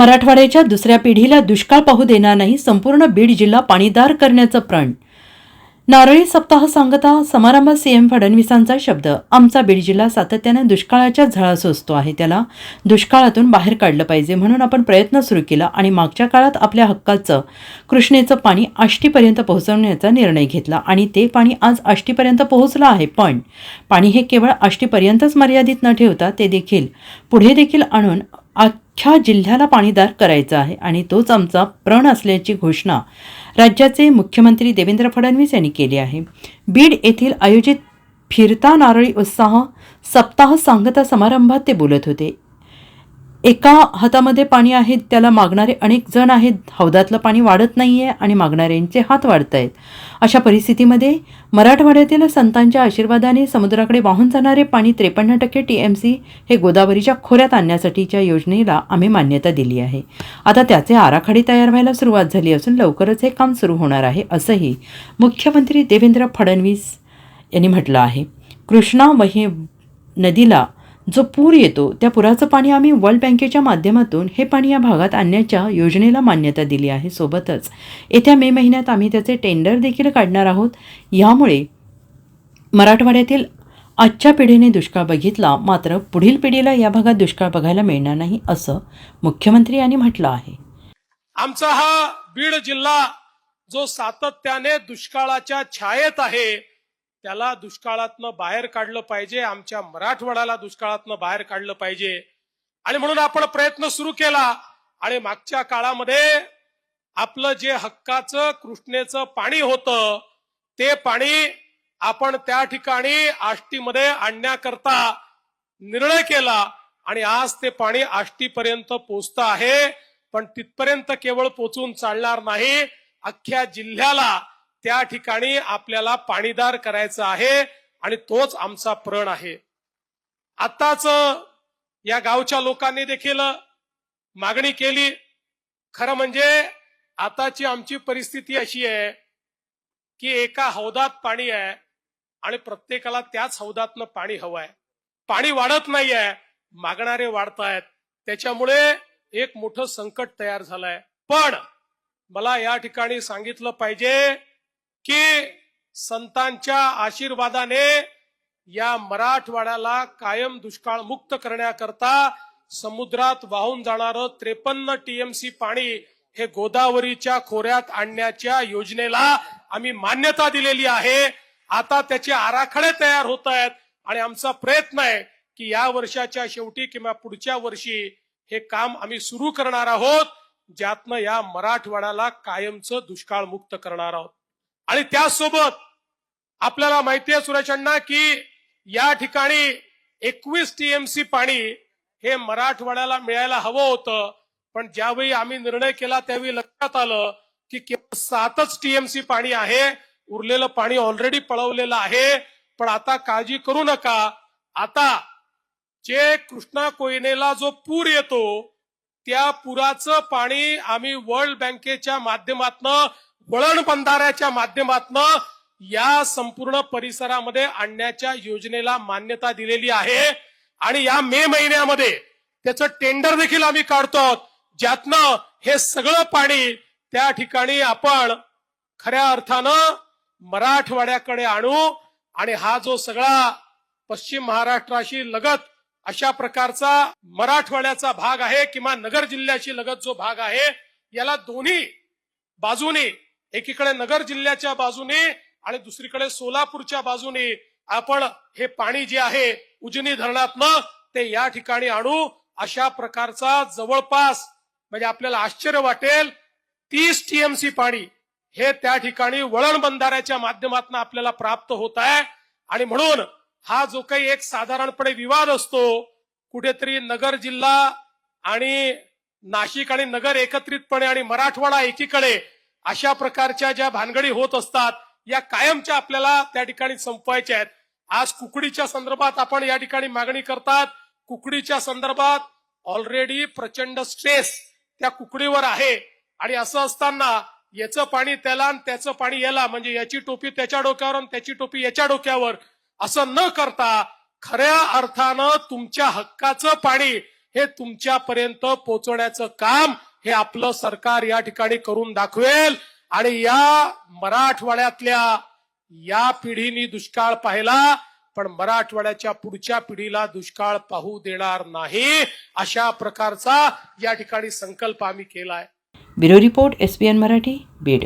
मराठवाड्याच्या दुसऱ्या पिढीला दुष्काळ पाहू देणार नाही संपूर्ण बीड जिल्हा पाणीदार करण्याचं प्रण. नारळी सप्ताह सांगता समारंभात सीएम फडणवीसांचा शब्द. आमचा बीड जिल्हा सातत्याने दुष्काळाच्या झळा सोसतो आहे. त्याला दुष्काळातून बाहेर काढलं पाहिजे म्हणून आपण प्रयत्न सुरू केला आणि मागच्या काळात आपल्या हक्काचं कृष्णेचं पाणी आष्टीपर्यंत पोहोचवण्याचा निर्णय घेतला आणि ते पाणी आज आष्टीपर्यंत पोहोचलं आहे. पण पाणी हे केवळ आष्टीपर्यंतच मर्यादित न ठेवता ते देखील पुढे देखील आणून अख्ख्या जिल्ह्याला पाणीदार करायचा आहे आणि तोच आमचा प्रण असल्याची घोषणा राज्याचे मुख्यमंत्री देवेंद्र फडणवीस यांनी केली आहे. बीड येथील आयोजित फिरता नारळी उत्साह सप्ताह सांगता समारंभात ते बोलत होते. एका हातामध्ये पाणी आहे त्याला मागणारे अनेक जण आहेत. हौदातलं पाणी वाढत नाही आहे आणि मागणाऱ्यांचे हात वाढत आहेत अशा परिस्थितीमध्ये मराठवाड्यातील संतांच्या आशीर्वादाने समुद्राकडे वाहून जाणारे पाणी त्रेपन्न टक्के टी एम सी हे गोदावरीच्या खोऱ्यात आणण्यासाठीच्या योजनेला आम्ही मान्यता दिली आहे. आता त्याचे आराखडे तयार व्हायला सुरुवात झाली असून लवकरच हे काम सुरू होणार आहे असंही मुख्यमंत्री देवेंद्र फडणवीस यांनी म्हटलं आहे. कृष्णा वही नदीला जो पूर येतो त्या पुराचं पाणी आम्ही वर्ल्ड बँकेच्या माध्यमातून हे पाणी या भागात आणण्याच्या योजनेला मान्यता दिली आहे सोबतच. येत्या मे महिन्यात आम्ही त्याचे टेंडर देखील काढणार आहोत. यामुळे मराठवाड्यातील आजच्या पिढीने दुष्काळ बघितला मात्र पुढील पिढीला या भागात दुष्काळ बघायला मिळणार नाही असं मुख्यमंत्री यांनी म्हटलं आहे. आमचा हा बीड जिल्हा जो सातत्याने दुष्काळाच्या छायेत आहे त्याला दुष्काळातनं बाहेर काढलं पाहिजे आमच्या मराठवाड्याला दुष्काळातनं बाहेर काढलं पाहिजे. आणि म्हणून आपण प्रयत्न सुरू केला. आणि मागच्या काळामध्ये आपलं जे हक्काचं कृष्णेचं पाणी होतं ते पाणी आपण त्या ठिकाणी आष्टीमध्ये आणण्याकरता निर्णय केला. आणि आज ते पाणी आष्टीपर्यंत पोचतं आहे. पण तिथपर्यंत केवळ पोचून चालणार नाही. अख्ख्या जिल्ह्याला त्या ठिकाणी आपल्याला पाणीदार करायचं आहे आणि तोच आमचा प्रण आहे. आताच या गावच्या लोकांनी देखील मागणी केली. खरं म्हणजे आताची आमची परिस्थिती अशी आहे की एका हौदात पाणी आहे आणि प्रत्येकाला त्याच हौदातनं पाणी हवं आहे पाणी वाढत नाही आहे मागणारे वाढतायत. त्याच्यामुळे एक मोठं संकट तयार झालंय. पण मला या ठिकाणी सांगितलं पाहिजे की संतांच्या आशीर्वादाने या मराठवाड्याला कायम दुष्काळ मुक्त करण्याकरता समुद्रात वाहून जाणारं त्रेपन्न टीएमसी पाणी हे गोदावरीच्या खोऱ्यात आणण्याच्या योजनेला आम्ही मान्यता दिलेली आहे. आता त्याचे आराखडे तयार होत आहेत आणि आमचा प्रयत्न आहे की या वर्षाच्या शेवटी किंवा पुढच्या वर्षी हे काम आम्ही सुरू करणार आहोत ज्यातनं या मराठवाड्याला कायमचं दुष्काळ मुक्त करणार आहोत. आणि त्याचसोबत आपल्याला माहिती आहे सुरेश अण्णा की या ठिकाणी एकवीस टीएमसी पाणी हे मराठवाड्याला मिळायला हवं होतं. पण ज्यावेळी आम्ही निर्णय केला त्यावेळी लक्षात आलं की केवळ सातच टीएमसी पाणी आहे. उरलेलं पाणी ऑलरेडी पळवलेलं आहे. पण आता काळजी करू नका. आता जे कृष्णा कोयनेला जो पूर येतो त्या पुराचं पाणी आम्ही वर्ल्ड बँकेच्या माध्यमातनं वळण बंधाऱ्याच्या माध्यमातनं या संपूर्ण परिसरामध्ये आणण्याच्या योजनेला मान्यता दिलेली आहे. आणि या मे महिन्यामध्ये त्याचं टेंडर देखील आम्ही काढतो ज्यातनं हे सगळं पाणी त्या ठिकाणी आपण खऱ्या अर्थानं मराठवाड्याकडे आणू आणि हा जो सगळा पश्चिम महाराष्ट्राशी लगत अशा प्रकारचा मराठवाड्याचा भाग आहे किंवा नगर जिल्ह्याशी लगत जो भाग आहे याला दोन्ही बाजूनी एकीकडे नगर जिल्ह्याच्या बाजूने आणि दुसरीकडे सोलापूरच्या बाजूने आपण हे पाणी जे आहे उजनी धरणातनं ते या ठिकाणी आणू. अशा प्रकारचा जवळपास म्हणजे आपल्याला आश्चर्य वाटेल तीस टीएमसी पाणी हे त्या ठिकाणी वळण बंधाऱ्याच्या माध्यमातून आपल्याला प्राप्त होत आहे. आणि म्हणून हा जो काही एक साधारणपणे विवाद असतो कुठेतरी नगर जिल्हा आणि नाशिक आणि नगर एकत्रितपणे आणि मराठवाडा एकीकडे अशा प्रकारच्या ज्या भानगडी होत असतात या कायमच्या आपल्याला त्या ठिकाणी संपवायच्या आहेत. आज कुकडीच्या संदर्भात आपण या ठिकाणी मागणी करतात कुकडीच्या संदर्भात ऑलरेडी प्रचंड स्ट्रेस त्या कुकडीवर आहे. आणि असं असताना याचं पाणी त्याला आणि त्याचं पाणी याला म्हणजे याची टोपी त्याच्या डोक्यावर आणि त्याची टोपी याच्या डोक्यावर असं न करता खऱ्या अर्थानं तुमच्या हक्काचं पाणी हे तुमच्यापर्यंत पोहोचवण्याचं काम हे आपलं सरकार या ठिकाणी करून दाखवेल. आणि या मराठवाड्यातल्या या पिढीनी दुष्काळ पाहिला पण मराठवाड्याच्या पुढच्या पिढीला दुष्काळ पाहू देणार नाही अशा प्रकारचा या ठिकाणी संकल्प आम्ही केलाय. Bureau report SBN Marathi Beed.